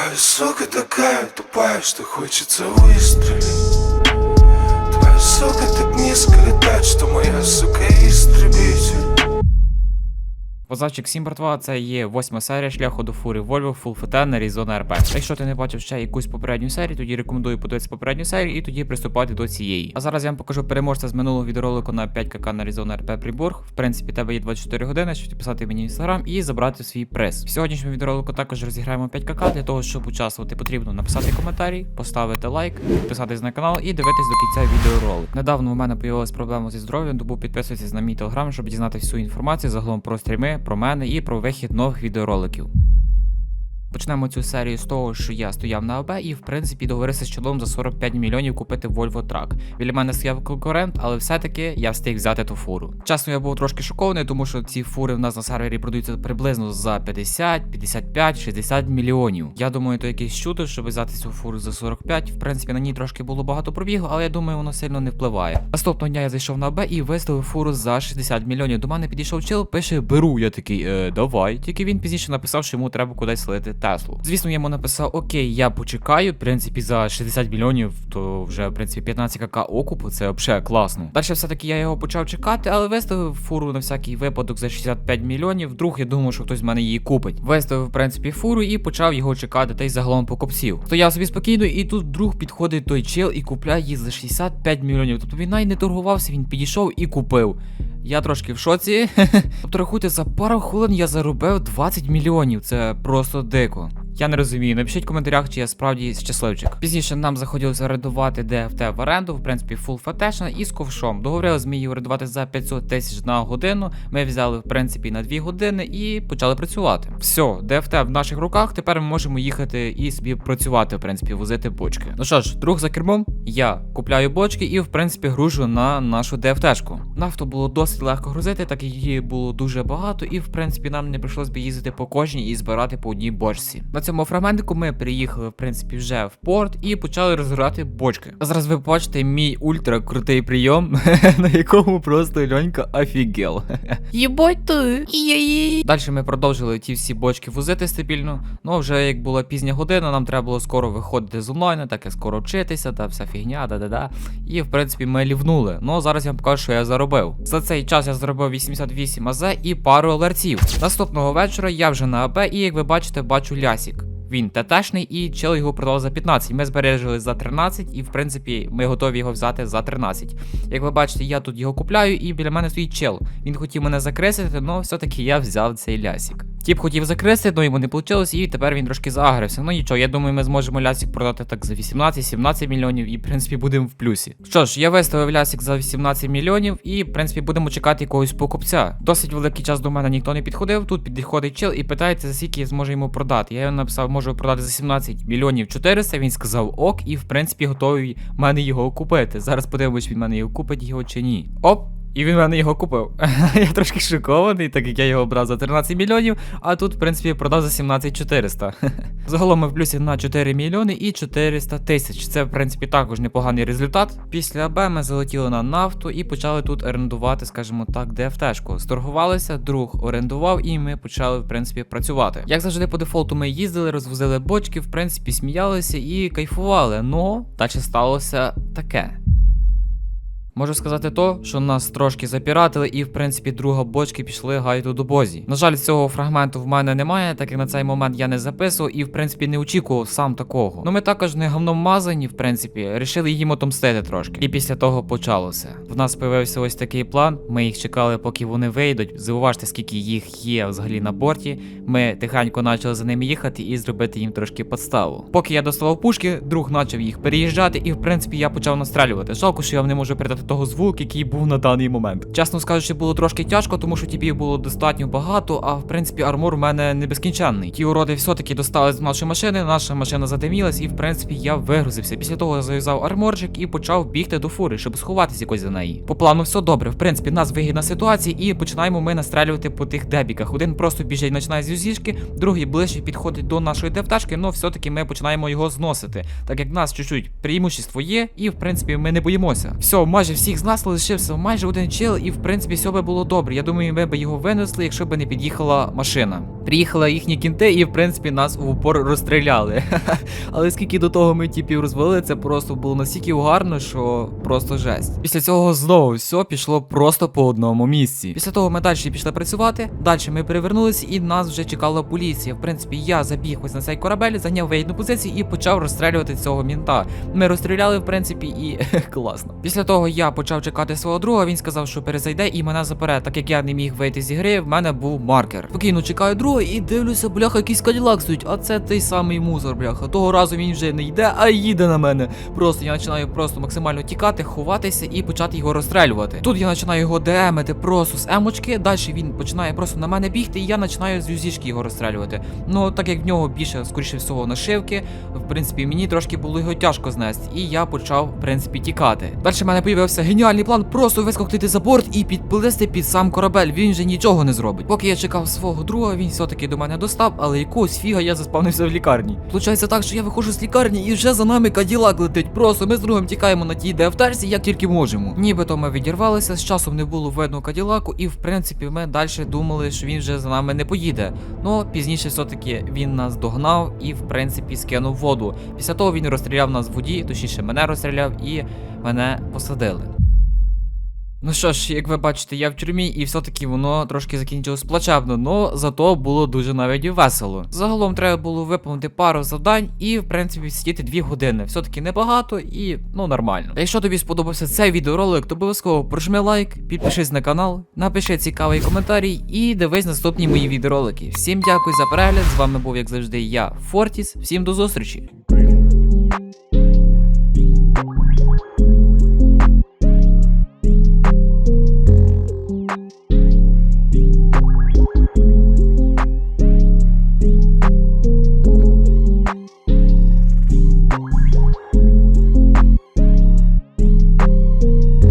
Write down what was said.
Твоя сука такая тупая, что хочется выстрелить. Твоя сука так низко летать, что моя сука истребитель Позавчик всім братва, це є восьма серія шляху до фури Volvo Full FT на Arizona RP. Якщо ти не бачив ще якусь попередню серію, тоді рекомендую подивитися попередню серію і тоді приступати до цієї. А зараз я вам покажу переможця з минулого відеоролику на 5КК на Arizona RP Приборг. В принципі, тебе є 24 години, щоб писати мені в інстаграм і забрати свій приз. В сьогоднішньому відеоролику також розіграємо 5КК. Для того, щоб участвувати, потрібно написати коментарі, поставити лайк, підписатись на канал і дивитись до кінця відеоролик. Недавно у мене появилась проблема зі здоров'ям, тому підписуйтесь на мій телеграм, щоб дізнати всю інформацію загалом про стріми, про мене і про вихід нових відеороликів. Почнемо цю серію з того, що я стояв на АБ і в принципі договорився з чолом за 45 мільйонів купити Volvo Truck. Біля мене стояв конкурент, але все-таки я встиг взяти ту фуру. Чесно, я був трошки шокований, тому що ці фури в нас на сервері продаються приблизно за 50, 55, 60 мільйонів. Я думаю, то якийсь чудо, щоб взяти цю фуру за 45. В принципі, на ній трошки було багато пробігу, але я думаю, воно сильно не впливає. Наступного дня я зайшов на АБ і виставив фуру за 60 мільйонів. До мене підійшов чел, пише беру. Я такий, е, давай. Тільки він пізніше написав, що йому треба кудись слити Теслу. Звісно, я йому написав: Окей, я почекаю. В принципі, за 60 мільйонів, то вже в принципі 15 кк окупу, це взагалі класно. Далі все-таки я його почав чекати, але виставив фуру на всякий випадок за 65 мільйонів. Вдруг я думав, що хтось з мене її купить. Виставив, в принципі, фуру і почав його чекати, та й загалом покупців. Стояв собі спокійно, і тут вдруг підходить той чел і купляє її за 65 мільйонів. Тобто він навіть не торгувався, він підійшов і купив. Я трошки в шоці. тобто, рахуйте, за пару хвилин я заробив 20 мільйонів. Це просто дико переліку. Я не розумію. Напишіть в коментарях, чи я справді щасливчик. Пізніше нам захотілося орендувати ДФТ в оренду, в принципі, фул фатешна і з ковшом. Договорились ми її орендувати за 500 тисяч на годину. Ми взяли, в принципі, на 2 години і почали працювати. Все, ДФТ в наших руках. Тепер ми можемо їхати і собі працювати, в принципі, возити бочки. Ну що ж, друг за кермом, я купляю бочки і, в принципі, гружу на нашу ДФТшку. Нафту було досить легко грузити, так її було дуже багато, і в принципі нам не прийшлось би їздити по кожній і збирати по одній бочці. На цьому фрагментику ми приїхали, в принципі, вже в порт і почали розграти бочки. Зараз ви бачите мій ультра крутий прийом, на якому просто льонька офігел. Єбать ти. Далі ми продовжили ті всі бочки возити стабільно. Ну вже як була пізня година, нам треба було скоро виходити з онлайну, так і скоро вчитися, та вся фігня, да-да-да. І в принципі ми лівнули. Ну зараз я вам покажу, що я заробив. За цей час я заробив 88 АЗ і пару алерців. Наступного вечора я вже на АБ, і як ви бачите, бачу лясік. Він ТТшний і чел його продав за 15. Ми збережили за 13, і в принципі ми готові його взяти за 13. Як ви бачите, я тут його купляю, і біля мене стоїть чел. Він хотів мене закресити, але все-таки я взяв цей лясік. Тіп хотів закресити, але йому не вийшло, і тепер він трошки загрився. Ну нічого, я думаю, ми зможемо лясік продати так за 18-17 мільйонів, і в принципі будемо в плюсі. Що ж, я виставив лясік за 18 мільйонів, і в принципі будемо чекати якогось покупця. Досить великий час до мене ніхто не підходив. Тут підходить чел і питається, за скільки я зможу йому продати. Я йому написав, можу продати за 17 мільйонів 400, Він сказав ок, і в принципі готовий мене його купити. Зараз подивимось, він мене його купить його чи ні. Оп! І він в мене його купив. я трошки шокований, так як я його брав за 13 мільйонів, а тут, в принципі, продав за 17 400. Загалом ми в плюсі на 4 мільйони і 400 тисяч. Це, в принципі, також непоганий результат. Після АБ ми залетіли на нафту і почали тут орендувати, скажімо так, ДФТшку. Сторгувалися, друг орендував, і ми почали, в принципі, працювати. Як завжди, по дефолту ми їздили, розвозили бочки, в принципі, сміялися і кайфували. Но далі сталося таке. Можу сказати то, що нас трошки запіратили, і в принципі друга бочки пішли гайду до бозі. На жаль, цього фрагменту в мене немає, так як на цей момент я не записував і в принципі не очікував сам такого. Ну ми також не говном мазані, в принципі, рішили їм отомстити трошки. І після того почалося. В нас появився ось такий план. Ми їх чекали, поки вони вийдуть. Зауважте, скільки їх є взагалі на борті. Ми тихенько почали за ними їхати і зробити їм трошки подставу. Поки я доставав пушки, друг почав їх переїжджати, і в принципі я почав настрелювати. Жалко, що я не можу передати того звук, який був на даний момент. Чесно скажучи, було трошки тяжко, тому що тіпів було достатньо багато, а в принципі армор у мене не безкінченний. Ті уроди все-таки достали з нашої машини, наша машина задимілась, і в принципі я вигрузився. Після того я зав'язав арморчик і почав бігти до фури, щоб сховатися якось за неї. По плану все добре. В принципі, нас вигідна ситуація, і починаємо ми настрелювати по тих дебіках. Один просто біжить, починає з юзішки, другий ближче підходить до нашої девташки, але все-таки ми починаємо його зносити. Так як в нас чуть-чуть преимущество є, і в принципі ми не боїмося. Все, майже всіх з нас лишився майже один чел, і в принципі все би було добре. Я думаю, ми б його винесли, якщо б не під'їхала машина. Приїхали їхні кінти і, в принципі, нас в упор розстріляли. Але скільки до того ми типів розвалили, це просто було настільки угарно, що просто жесть. Після цього знову все пішло просто по одному місці. Після того ми далі пішли працювати. Далі ми перевернулися і нас вже чекала поліція. В принципі, я забіг ось на цей корабель, зайняв вигідну позицію і почав розстрілювати цього мінта. Ми розстріляли, в принципі, і класно. Після того я почав чекати свого друга. Він сказав, що перезайде і мене запере. Так як я не міг вийти з ігри, в мене був маркер. Спокійно чекаю друга і дивлюся, бляха, якийсь каділак стоїть. А це той самий мусор, бляха. Того разу він вже не йде, а їде на мене. Просто я починаю просто максимально тікати, ховатися і почати його розстрілювати. Тут я починаю його демити просто з емочки. Далі він починає просто на мене бігти, і я починаю з юзішки його розстрілювати. Ну так як в нього більше, скоріше всього, нашивки, в принципі, мені трошки було його тяжко знести, і я почав, в принципі, тікати. Далі в мене появився геніальний план просто вискочити за борт і підплисти під сам корабель. Він же нічого не зробить. Поки я чекав свого друга, він все-таки до мене достав, але якогось фіга я заспавнився в лікарні. Получається так, що я виходжу з лікарні і вже за нами каділак летить. Просто ми з другом тікаємо на тій ДФТРці, як тільки можемо. Нібито ми відірвалися, з часом не було видно каділаку, і в принципі ми далі думали, що він вже за нами не поїде. Ну пізніше все-таки він нас догнав і в принципі скинув воду. Після того він розстріляв нас в воді, точніше мене розстріляв і мене посадили. Ну що ж, як ви бачите, я в тюрмі, і все-таки воно трошки закінчилось плачевно, но зато було дуже навіть весело. Загалом треба було виповнити пару завдань і, в принципі, сидіти 2 години. Все-таки небагато і ну нормально. Якщо тобі сподобався цей відеоролик, то обов'язково прожми лайк, підпишись на канал, напиши цікавий коментарій і дивись наступні мої відеоролики. Всім дякую за перегляд. З вами був, як завжди, я, Фортіс. Всім до зустрічі.